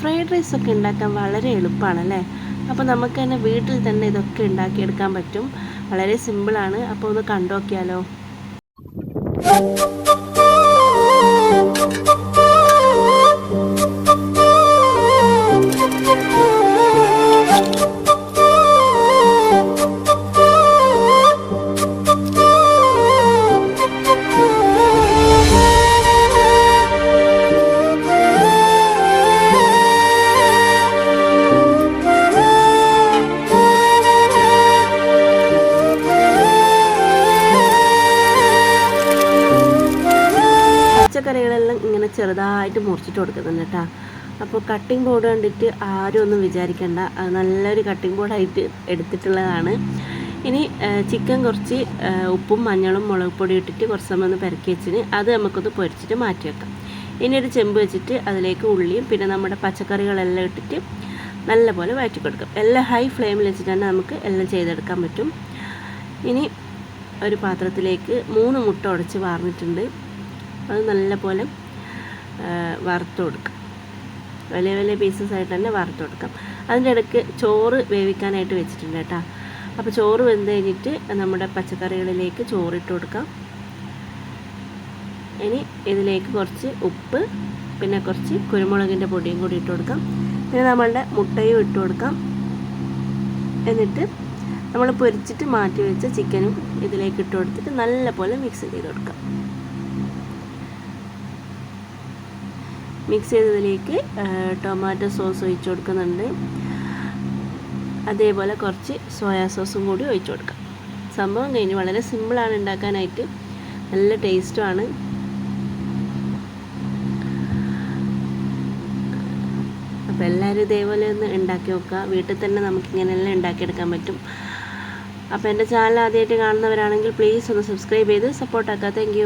Fried rice ഒക്കെ ഉണ്ടാക്കാൻ വളരെ എളുപ്പമാണല്ലേ അപ്പോൾ നമുക്ക് തന്നെ വീട്ടിൽ തന്നെ ഇതൊക്കെ ഉണ്ടാക്കിയെടുക്കാൻ പറ്റും. വളരെ സിമ്പിളാണ്. അപ്പോൾ ഒന്ന് കണ്ടു നോക്കിയാലോ പച്ചക്കറികളെല്ലാം ഇങ്ങനെ ചെറുതായിട്ട് മുറിച്ചിട്ട് കൊടുക്കുന്നുണ്ട് കേട്ടോ. അപ്പോൾ കട്ടിംഗ് ബോർഡ് കണ്ടിട്ട് ആരും ഒന്നും വിചാരിക്കേണ്ട. നല്ലൊരു കട്ടിംഗ് ബോർഡായിട്ട് എടുത്തിട്ടുള്ളതാണ്. ഇനി ചിക്കൻ കുറച്ച് ഉപ്പും മഞ്ഞളും മുളക് പൊടി ഇട്ടിട്ട് കുറച്ച് സമയം ഒന്ന് പെരക്കി വെച്ചിന് അത് നമുക്കൊന്ന് പൊരിച്ചിട്ട് മാറ്റി വെക്കാം. ഇനി ഒരു ചെമ്പ് വെച്ചിട്ട് അതിലേക്ക് ഉള്ളിയും പിന്നെ നമ്മുടെ പച്ചക്കറികളെല്ലാം ഇട്ടിട്ട് നല്ലപോലെ വഴറ്റി കൊടുക്കാം. എല്ലാം ഹൈ ഫ്ലെയിമിൽ വെച്ചിട്ട് തന്നെ നമുക്ക് എല്ലാം ചെയ്തെടുക്കാൻ പറ്റും. ഇനി ഒരു പാത്രത്തിലേക്ക് മൂന്ന് മുട്ട ഉടച്ച് വാർന്നിട്ടുണ്ട്. അത് നല്ലപോലെ വറുത്തു കൊടുക്കാം. വലിയ വലിയ പീസസ് ആയിട്ട് തന്നെ വറുത്ത് കൊടുക്കാം. അതിന്റെ ഇടയ്ക്ക് ചോറ് വേവിക്കാനായിട്ട് വെച്ചിട്ടുണ്ട് കേട്ടോ. അപ്പോൾ ചോറ് വെന്ത് കഴിഞ്ഞിട്ട് നമ്മുടെ പച്ചക്കറികളിലേക്ക് ചോറിട്ട് കൊടുക്കാം. ഇനി ഇതിലേക്ക് കുറച്ച് ഉപ്പ് പിന്നെ കുറച്ച് കുരുമുളകിന്റെ പൊടിയും കൂടി ഇട്ട് കൊടുക്കാം. പിന്നെ നമ്മളുടെ മുട്ടയും ഇട്ട് കൊടുക്കാം. എന്നിട്ട് നമ്മൾ പൊരിച്ചിട്ട് മാറ്റി വെച്ച ചിക്കനും ഇതിലേക്ക് ഇട്ട് കൊടുത്തിട്ട് നല്ലപോലെ മിക്സ് ചെയ്ത് കൊടുക്കാം. മിക്സ് ചെയ്തതിലേക്ക് ടൊമാറ്റോ സോസ് ഒഴിച്ചു കൊടുക്കുന്നുണ്ട്. അതേപോലെ കുറച്ച് സോയാ സോസും കൂടി ഒഴിച്ചു കൊടുക്കാം. സംഭവം കഴിഞ്ഞ് വളരെ സിമ്പിളാണ് ഉണ്ടാക്കാനായിട്ട്. നല്ല ടേസ്റ്റുമാണ്. അപ്പോൾ എല്ലാവരും ഇതേപോലെ ഒന്ന് ഉണ്ടാക്കി നോക്കുക. വീട്ടിൽ തന്നെ നമുക്ക് ഇങ്ങനെയെല്ലാം ഉണ്ടാക്കിയെടുക്കാൻ പറ്റും. അപ്പോൾ എന്റെ ചാനൽ ആദ്യമായിട്ട് കാണുന്നവരാണെങ്കിൽ പ്ലീസ് ഒന്ന് സബ്സ്ക്രൈബ് ചെയ്ത് സപ്പോർട്ടാക്കുക താങ്ക്